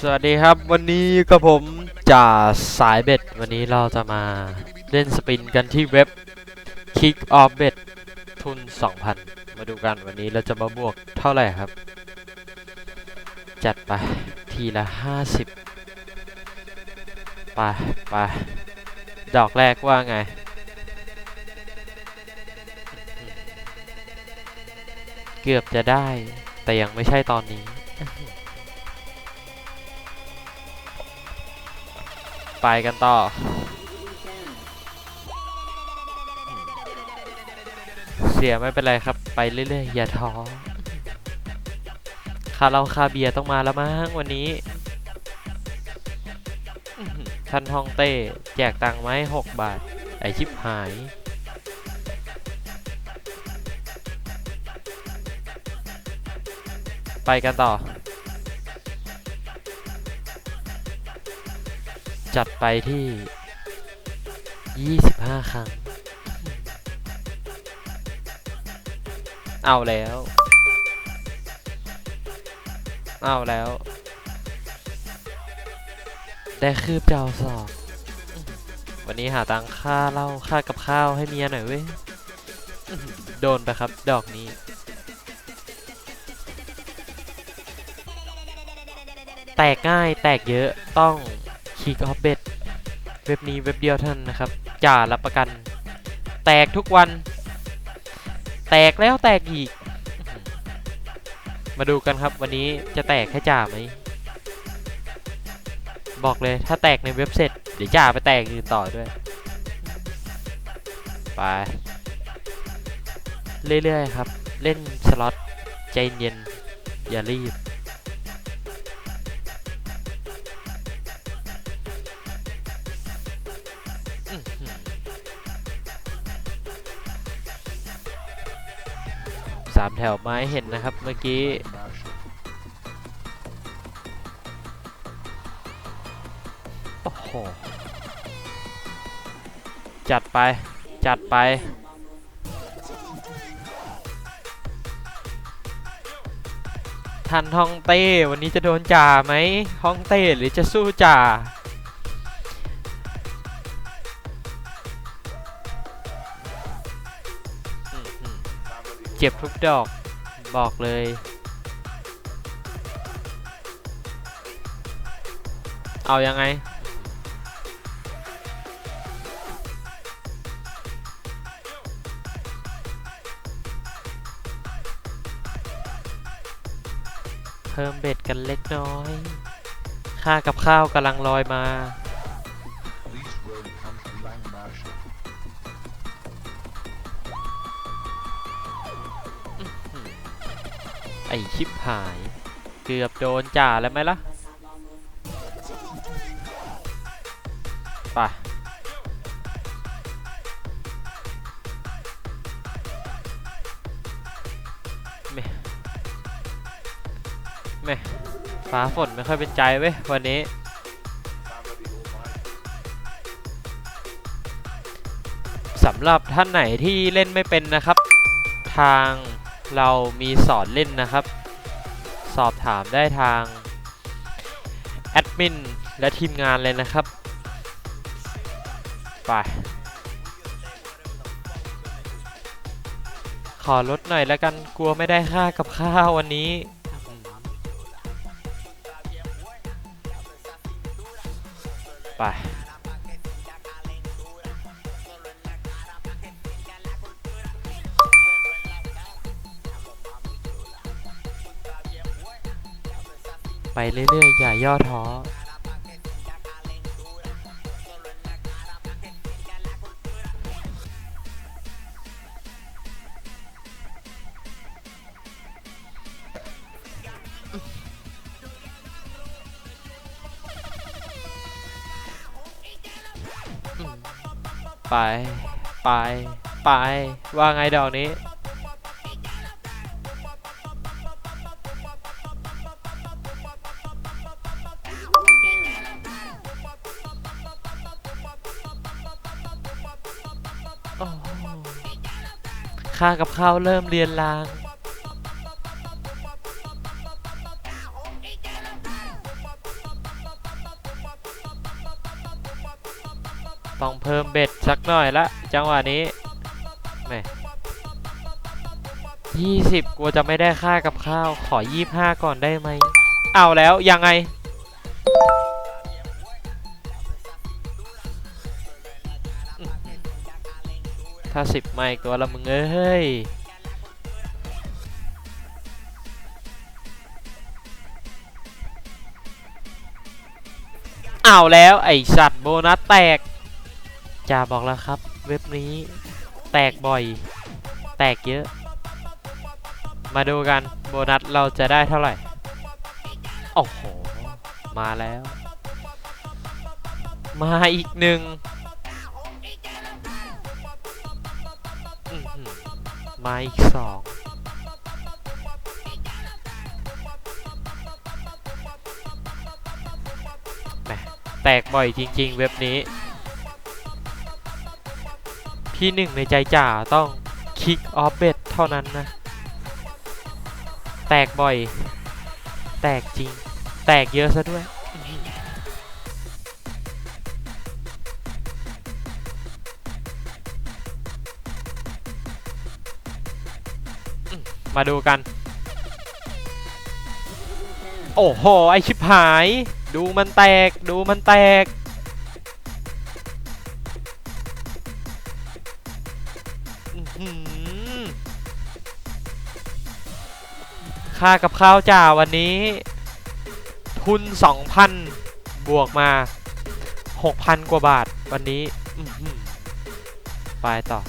สวัสดีครับวันนี้กับผมจ่าสายเบ็ด วันนี้เราจะมาเล่นสปินกันที่เว็บ Kick Off Bet ทุน 2,000 มาดูกันวันนี้เราจะมาบวกเท่าไหร่ครับ จัดไป ทีละ 50 ไปไปดอกแรกว่าไงเกือบจะได้แต่ยังไม่ใช่ตอนนี้ ไปกันต่อ เสียไม่เป็นไรครับ ไปเรื่อยๆ อย่าท้อคาเราคาเบียร์ต้องมาแล้วมั้งวันนี้ท่านฮองเต้ แจกตังค์ไหมาให้หกบาท ไอชิบหาย ไปกันต่อ จัดไปที่ 25 ครั้ง เอาแล้ว เอาแล้ว ได้คืบเจ้าสอบ วันนี้หาตังค่าเหล้าค่ากับข้าวให้เมียหน่อยเว้ย โดนไปครับ ดอกนี้แตกง่ายแตกเยอะต้อง Kick Off Bet เว็บนี้เว็บเดียวเท่านั้นนะครับจ่ารับประกัน แตกทุกวัน แตกแล้วแตกอีก มาดูกันครับวันนี้จะแตกให้จ่าไหมบอกเลยถ้าแตกในเว็บเสร็จเดี๋ยวจ่าไปแตกอื่นต่อด้วยไปเรื่อยๆครับ เล่นสล็อตใจเย็น อย่ารีบ สามแถวไม้เห็นนะครับเมื่อกี้ โอ้โห จัดไป จัดไป ทันฮองเต้ วันนี้จะโดนจ่าไหมฮองเต้หรือจะสู้จ่า เจ็บทุกดอกบอกเลย เอายังไง เพิ่มเบ็ดกันเล็กน้อย ค่ากับข้าวกำลังลอยมา ไอชิปหาย เกือบโดนจ่าแล้วไหมล่ะไปแม่แม่ฟ้าฝนไม่ค่อยเป็นใจเว้ยวันนี้สำหรับท่านไหนที่เล่นไม่เป็นนะครับ ทาง เรามีสอนเล่นนะครับ สอบถามได้ทางแอดมินและทีมงานเลยนะครับ ไป ขอลดหน่อยแล้วกันกลัวไม่ได้ค่ากับข้าววันนี้ไป ไปเรื่อยๆ อย่าย่อท้อไป ไป ไป ว่าไงดอกนี้ ค่ากับข้าวเริ่มเรียนลาง ต้องเพิ่มเบ็ดสักหน่อยละ จังหวะนี้แม่ยี่สิบกลัวจะไม่ได้ค่ากับข้าว ขอยี่ห้าก่อนได้ไหม เอาแล้วยังไง ถ้าสิบไม่ตัวละมึงเอ้ยเอาแล้วไอสัตว์โบนัสแตกจ่าบอกแล้วครับ เว็บนี้แตกบ่อย แตกเยอะ มาดูกันโบนัสเราจะได้เท่าไหร่ โอ้โห มาแล้ว มาอีกหนึ่ง มาอีกสองแหมแตกบ่อยจริง ๆ เว็บนี้ พี่หนึ่งในใจจ่าต้อง Kick Off Bet เท่านั้นนะ แตกบ่อย แตกจริง แตกเยอะซะด้วย มาดูกัน โอ้โห ไอชิบหาย ดูมันแตก ดูมันแตกอื้อหือค่ากับข้าวจ่าวันนี้ ทุน 2,000 บวกมา 6,000 กว่าบาทวันนี้ ไปต่อ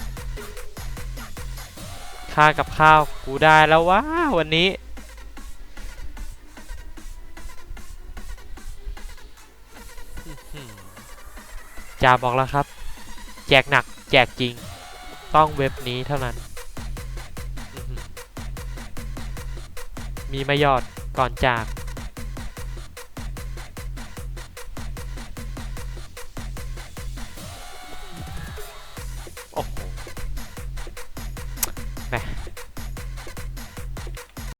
ค่ากับข้าวกูได้แล้วว้าวันนี้ จ่าบอกแล้วครับ แจกหนัก แจกจริง ต้องเว็บนี้เท่านั้น มีมายอดก่อนจาก